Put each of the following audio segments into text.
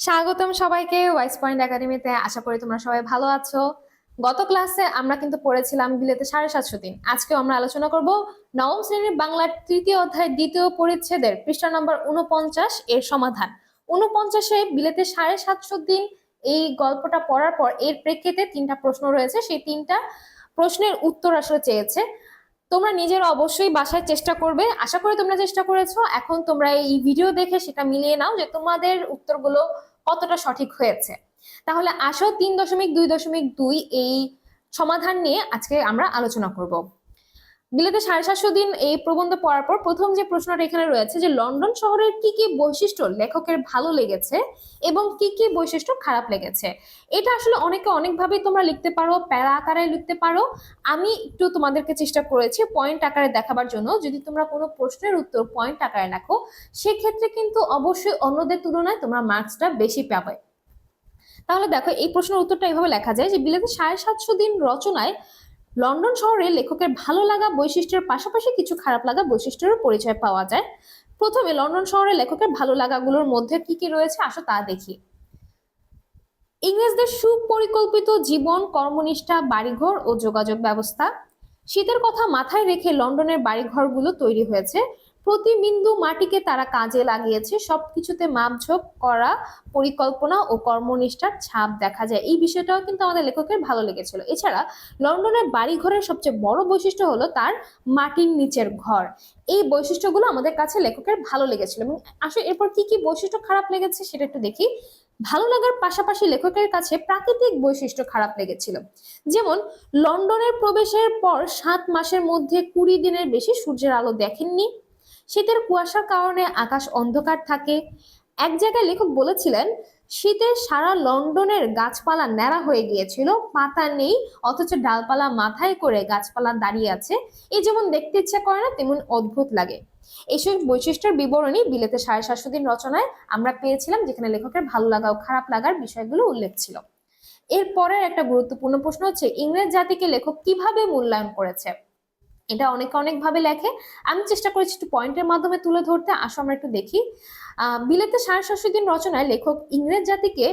স্বাগতম সবাইকে wise point একাডেমিতে আশা করি তোমরা সবাই ভালো আছো। গত ক্লাসে আমরা কিন্তু পড়েছিলাম বিলেতে সাড়ে সাতশো দিন। আজকেও আমরা আলোচনা করব নবম শ্রেণির বাংলার তৃতীয় অধ্যায় দ্বিতীয় পরিচ্ছেদের পৃষ্ঠা নম্বর উনপঞ্চাশ এর সমাধান। উনপঞ্চাশে বিলেতে সাড়ে সাতশো দিন এই গল্পটা পড়ার পর এর প্রেক্ষিতে তিনটা প্রশ্ন রয়েছে। সেই তিনটা প্রশ্নের উত্তর আসলে চেয়েছে। তোমরা নিজের অবশ্যই বাসায় চেষ্টা করবে। আশা করি তোমরা চেষ্টা করেছ। এখন তোমরা এই ভিডিও দেখে সেটা মিলিয়ে নাও যে তোমাদের উত্তরগুলো কতটা সঠিক হয়েছে? তাহলে আসো তিন দশমিক দুই দশমিক দুই এই সমাধান নিয়ে আজকে আমরা আলোচনা করব। বিলেতে সাড়ে সাতশো দিন এই প্রবন্ধ পড়ার পর প্রথম যে প্রশ্নটা এখানে রয়েছে যে লন্ডন শহরের কি কি বৈশিষ্ট্য লেখকের ভালো লেগেছে এবং কি কি বৈশিষ্ট্য খারাপ লেগেছে? এটা আসলে অনেকে অনেকভাবেই তোমরা লিখতে পারো, প্যারা আকারে লিখতে পারো। আমি একটু তোমাদেরকে চেষ্টা করেছি পয়েন্ট আকারে দেখাবার জন্য। যদি তোমরা কোনো প্রশ্নের উত্তর পয়েন্ট আকারে লেখো, সেক্ষেত্রে কিন্তু অবশ্যই অন্যদের তুলনায় তোমরা মার্কসটা বেশি পাবে। তাহলে দেখো, এই প্রশ্নের উত্তরটা এইভাবে লেখা যায় যে বিলেতে সাড়ে সাতশো দিন রচনায় লন্ডন শহরে লেখকের ভালো লাগা বৈশিষ্ট্যের পাশাপাশি কিছু খারাপ লাগা বৈশিষ্ট্যেরও পরিচয় পাওয়া যায়। প্রথমে, লন্ডন শহরে লেখকের ভালো লাগাগুলোর মধ্যে কি কি রয়েছে আসো তা দেখি। ইংরেজদের সুপরিকল্পিত জীবন, কর্মনিষ্ঠা, বাড়িঘর ও যোগাযোগ ব্যবস্থা। শীতের কথা মাথায় রেখে লন্ডনের বাড়িঘরগুলো তৈরি হয়েছে। প্রতি বিন্দু মাটিকে তারা কাজে লাগিয়েছে। সবকিছুতে মাপঝোপ করা, পরিকল্পনা ও কর্মনিষ্ঠার ছাপ দেখা যায়। এই বিষয়টাও কিন্তু আমাদের লেখকের ভালো লেগেছিল। এছাড়া লন্ডনের বাড়িঘরের সবচেয়ে বড় বৈশিষ্ট্য হলো তার মাটির নিচের ঘর। এই বৈশিষ্ট্যগুলো আমাদের কাছে লেখকের ভালো লেগেছিল। এবং আসলে এরপর কি কি বৈশিষ্ট্য খারাপ লেগেছে সেটা একটু দেখি। ভালো লাগার পাশাপাশি লেখকের কাছে প্রাকৃতিক বৈশিষ্ট্য খারাপ লেগেছিল। যেমন, লন্ডনের প্রবেশের পর সাত মাসের মধ্যে কুড়ি দিনের বেশি সূর্যের আলো দেখেননি। শীতের কুয়াশার কারণে আকাশ অন্ধকার থাকে। এক জায়গায় লেখক বলেছিলেন শীতে সারা লন্ডনের গাছপালা ন্যাড়া হয়ে গিয়েছিল, পাতা নেই, অথচ ডালপালা মাথায় করে গাছপালা দাঁড়িয়ে আছে। এই যেমন দেখতে ইচ্ছা করে না, তেমন অদ্ভুত লাগে। এইসব বৈশিষ্ট্যের বিবরণী বিলেতে সাড়ে সাতশো দিন রচনায় আমরা পেয়েছিলাম, যেখানে লেখকের ভালো লাগা ও খারাপ লাগার বিষয়গুলো উল্লেখ ছিল। এরপরের একটা গুরুত্বপূর্ণ প্রশ্ন হচ্ছে, ইংরেজ জাতিকে লেখক কীভাবে মূল্যায়ন করেছে? এটা অনেক অনেক ভাবে লেখে। আমি চেষ্টা করেছি একটু পয়েন্টের মাধ্যমে তুলে ধরতে, আসো আমরা একটু দেখি। বিলেতে সাড়ে সাতশো দিন রচনায় লেখক ইংরেজ জাতিকে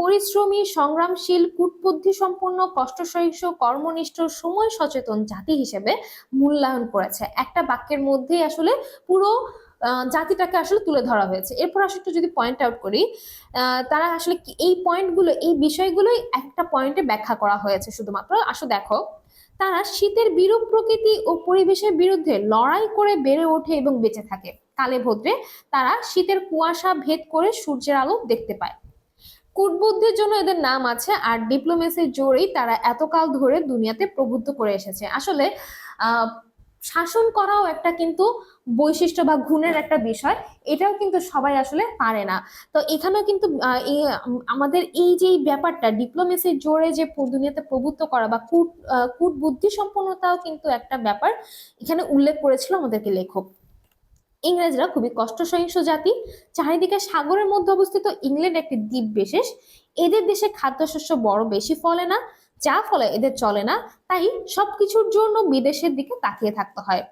পরিশ্রমী, সংগ্রামশীল, কূটবুদ্ধি সম্পন্ন কষ্ট সহিষ্ণু কর্মনিষ্ঠ, সময় সচেতন জাতি হিসেবে মূল্যায়ন করেছে। একটা বাক্যের মধ্যেই আসলে পুরো জাতিটাকে আসলে তুলে ধরা হয়েছে। এরপর আসলে একটু যদি পয়েন্ট আউট করি তারা আসলে এই পয়েন্টগুলো এই বিষয়গুলোই একটা পয়েন্টে ব্যাখ্যা করা হয়েছে শুধুমাত্র। আসো দেখো। তারা শীতের বিরূপ প্রকৃতি ও পরিবেশের বিরুদ্ধে লড়াই করে বেড়ে ওঠে এবং বেঁচে থাকে। কালে ভদ্রে তারা শীতের কুয়াশা ভেদ করে সূর্যের আলো দেখতে পায়। কূটবুদ্ধির জন্য এদের নাম আছে আর ডিপ্লোমেসির জোরেই তারা এতকাল ধরে দুনিয়াতে প্রবুদ্ধ করে এসেছে। আসলে শাসন করাও একটা কিন্তু বৈশিষ্ট্য বা গুণের একটা বিষয়। এটাও কিন্তু সবাই আসলে পারে না। তো এখানেও কিন্তু আমাদের এই যে ব্যাপারটা ডিপ্লোমেসির জোরে যে দুনিয়াতে প্রভুত্ব করা বা কূট কূট বুদ্ধি সম্পন্নতাও কিন্তু একটা ব্যাপার। এখানে উল্লেখ করেছিল আমাদেরকে লেখক। ইংরেজরা খুবই কষ্ট সহিংস জাতি। চারিদিকে সাগরের মধ্যে অবস্থিত ইংল্যান্ড একটি দ্বীপ বিশেষ এদের দেশে খাদ্যশস্য বড় বেশি ফলে না। যা ফলে এদের চলে না, তাই সবকিছুর জন্য বিদেশের দিকে তাকিয়ে থাকতে হয়।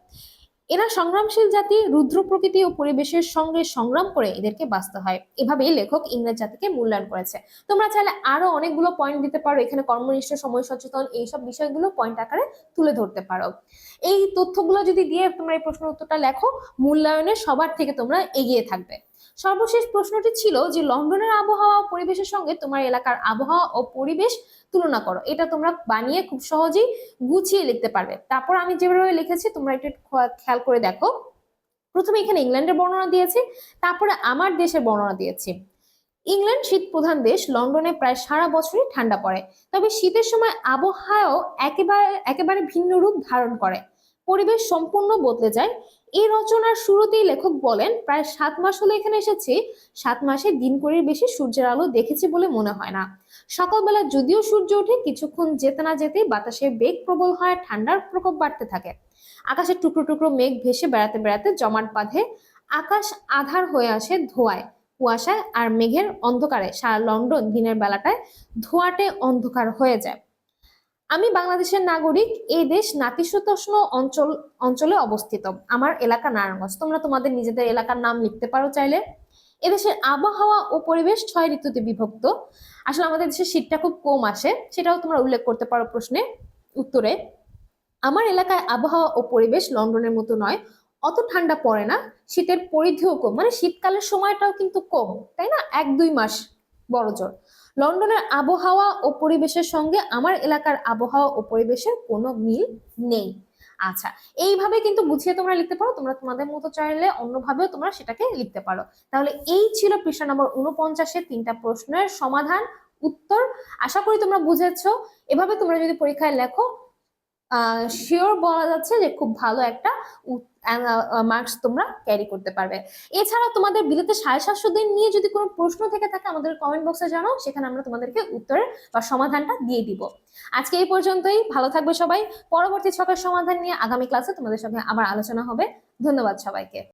এরা সংগ্রামশীল জাতি, রুদ্র প্রকৃতি ও পরিবেশের সঙ্গে সংগ্রাম করে এদেরকে বাঁচতে হয়। এভাবেই লেখক ইংরেজ জাতিকে মূল্যায়ন করেছে। তোমরা চাইলে আরও অনেকগুলো পয়েন্ট দিতে পারো, এখানে কর্মনিষ্ঠ, সময় সচেতন, এইসব বিষয়গুলো পয়েন্ট আকারে তুলে ধরতে পারো। এই তথ্যগুলো যদি দিয়ে তোমরা এই প্রশ্ন উত্তরটা লেখো, মূল্যায়নে সবার থেকে তোমরা এগিয়ে থাকবে। সর্বশেষ প্রশ্নটি ছিল যে লন্ডনের আবহাওয়া পরিবেশের সঙ্গে তোমার এলাকার আবহাওয়া ও পরিবেশ তুলনা করো। এটা তোমরা বানিয়ে খুব সহজেই গুছিয়ে লিখতে পারবে। তারপর আমি যেভাবে লিখেছি, তোমরা একটু খেয়াল করে দেখো। প্রথমে এখানে ইংল্যান্ডের বর্ণনা দিয়েছি, তারপরে আমার দেশের বর্ণনা দিয়েছি। ইংল্যান্ড শীত প্রধান দেশ, লন্ডনে প্রায় সারা বছরই ঠান্ডা পড়ে। তবে শীতের সময় আবহাওয়াও একেবারে একেবারে ভিন্ন রূপ ধারণ করে। পরিবেশ সম্পূর্ণ বদলে যায়। এই রচনার শুরুতেই লেখক বলেন, প্রায় সাত মাস হলো এখানে এসেছি, সাত মাসে দিন করে বেশি সূর্যের আলো দেখেছি বলে মনে হয় না। সকালবেলা যদিও সূর্য ওঠে, কিছুক্ষণ যেতে না যেতেই বাতাসে বেগ প্রবল হয়, ঠান্ডার প্রকোপ বাড়তে থাকে। আকাশে টুকরো টুকরো মেঘ ভেসে বেড়াতে বেড়াতে জমাট বাঁধে, আকাশ আধার হয়ে আসে ধোয়ায়, কুয়াশায় আর মেঘের অন্ধকারে। সারা লন্ডন দিনের বেলাটায় ধোয়াটে অন্ধকার হয়ে যায়। আমি বাংলাদেশের নাগরিক, এই দেশ নাতিশীতোষ্ণ অঞ্চল, অঞ্চলে অবস্থিত। আমার এলাকা নারায়ণগঞ্জ। তোমরা তোমাদের নিজেদের এলাকার নাম লিখতে পারো চাইলে। এদেশের আবহাওয়া ও পরিবেশ ছয় ঋতুতে বিভক্ত। আসলে আমাদের দেশে শীতটা খুব কম আসে, সেটাও তোমরা উল্লেখ করতে পারো প্রশ্নে। উত্তরে, আমার এলাকায় আবহাওয়া ও পরিবেশ লন্ডনের মতো নয়, অত ঠান্ডা পড়ে না, শীতের পরিধিও কম। মানে শীতকালের সময়টাও কিন্তু কম, তাই না? এক দুই মাস বড় জোর লন্ডনের আবহাওয়া ও পরিবেশের সঙ্গে আমার এলাকার আবহাওয়া ও পরিবেশের কোনো মিল নেই। আচ্ছা এইভাবে কিন্তু বুঝিয়ে তোমরা লিখতে পারো, তোমরা তোমাদের মতো চাইলে অন্যভাবেও তোমরা সেটাকে লিখতে পারো। তাহলে এই ছিল পৃষ্ঠা নম্বর উনপঞ্চাশের তিনটা প্রশ্নের সমাধান, উত্তর। আশা করি তোমরা বুঝেছ। এভাবে তোমরা যদি পরীক্ষায় লেখো শিওর বলা যাচ্ছে যে খুব ভালো একটা মার্কস তোমরা ক্যারি করতে পারবে। এছাড়া তোমাদের বিলেতে সাড়ে সাতশো দিন নিয়ে যদি কোনো প্রশ্ন থেকে থাকে, আমাদের কমেন্ট বক্সে জানাও, সেখানে আমরা তোমাদেরকে উত্তরের বা সমাধানটা দিয়ে দিব। আজকে এই পর্যন্তই, ভালো থাকবে সবাই। পরবর্তী ছকের সমাধান নিয়ে আগামী ক্লাসে তোমাদের সঙ্গে আবার আলোচনা হবে। ধন্যবাদ সবাইকে।